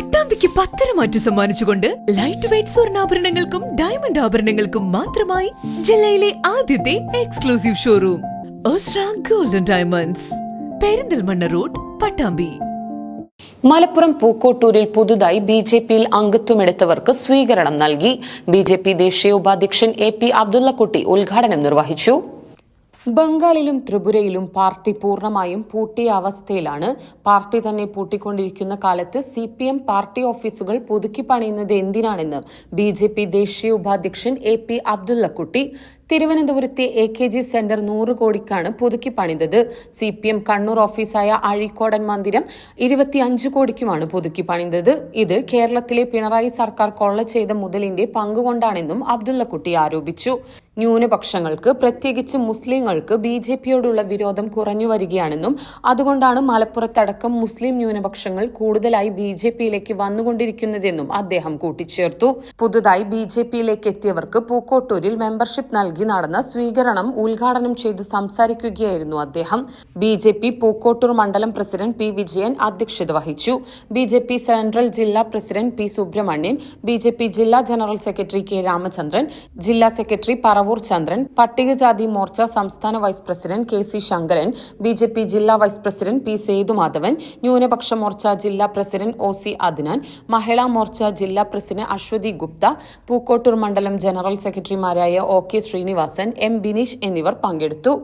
പട്ടാമ്പിക്ക് പത്തരമാറ്റു സമ്മാനിച്ചുകൊണ്ട് light weight സ്വർണാഭരണങ്ങൾക്കും ഡയമണ്ട് ആഭരണങ്ങൾക്കും മാത്രമായി ജില്ലയിലെ ആദ്യത്തെ exclusive showroom Osra golden diamonds Perinthalmanna road Pattambi. Malappuram പൂക്കോട്ടൂരിൽ പുതുതായി ബി ജെ പിയിൽ അംഗത്വമെടുത്തവർക്ക് സ്വീകരണം നൽകി. ബി ജെ പി ദേശീയ ഉപാധ്യക്ഷൻ എ പി അബ്ദുള്ളക്കുട്ടി ഉദ്ഘാടനം നിർവഹിച്ചു. ബംഗാളിലും ത്രിപുരയിലും പാർട്ടി പൂർണമായും പൂട്ടിയ അവസ്ഥയിലാണ് പാർട്ടി തന്നെ പൂട്ടിക്കൊണ്ടിരിക്കുന്ന കാലത്ത് സി പി എം പാർട്ടി ഓഫീസുകൾ പുതുക്കി പണിയുന്നത് എന്തിനാണെന്ന് ബി ജെ പി ദേശീയ ഉപാധ്യക്ഷൻ എ പി അബ്ദുള്ളക്കുട്ടി തിരുവനന്തപുരത്തെ എ കെ ജി സെന്റർ നൂറ് കോടിക്കാണ് പുതുക്കി പണിതത്. സി പി എം കണ്ണൂർ ഓഫീസായ അഴീക്കോടൻ മന്ദിരം ഇരുപത്തിയഞ്ച് കോടിക്കുമാണ് പുതുക്കി പണിതത്. ഇത് കേരളത്തിലെ പിണറായി സർക്കാർ കൊള്ള ചെയ്ത മുതലിന്റെ പങ്കുകൊണ്ടാണെന്നും അബ്ദുള്ളക്കുട്ടി ആരോപിച്ചു. ന്യൂനപക്ഷങ്ങൾക്ക് പ്രത്യേകിച്ച് മുസ്ലിങ്ങൾക്ക് ബി ജെ പിയോടുള്ള വിരോധം കുറഞ്ഞു വരികയാണെന്നും അതുകൊണ്ടാണ് മലപ്പുറത്തടക്കം മുസ്ലിം ന്യൂനപക്ഷങ്ങൾ കൂടുതലായി ബി ജെ പിയിലേക്ക് വന്നുകൊണ്ടിരിക്കുന്നതെന്നും അദ്ദേഹം കൂട്ടിച്ചേർത്തു. പുതുതായി ബി ജെ പിയിലേക്ക് എത്തിയവർക്ക് പൂക്കോട്ടൂരിൽ മെമ്പർഷിപ്പ് നൽകി നടന്ന സ്വീകരണം ഉദ്ഘാടനം ചെയ്ത് സംസാരിക്കുകയായിരുന്നു അദ്ദേഹം. ബി ജെ പി പൂക്കോട്ടൂർ മണ്ഡലം പ്രസിഡന്റ് പി വിജയൻ അധ്യക്ഷത വഹിച്ചു. ബി ജെ പി സെൻട്രൽ ജില്ലാ president P Subramanian B J P ജില്ലാ ജനറൽ സെക്രട്ടറി കെ രാമചന്ദ്രൻ ജില്ലാ സെക്രട്ടറി പറവൂർ ചന്ദ്രൻ പട്ടികജാതി മോർച്ച സംസ്ഥാന vice president K C Sankaran B J P ജില്ലാ വൈസ് പ്രസിഡന്റ് പി സേതുമാധവൻ ന്യൂനപക്ഷ മോർച്ച ജില്ലാ president O C Adnan Mahila Morcha ജില്ലാ president Aswathy Gupta Pookkottur മണ്ഡലം ജനറൽ സെക്രട്ടറിമാരായ O K Srinivasan M Bineesh എന്നിവർ പങ്കെടുത്തു.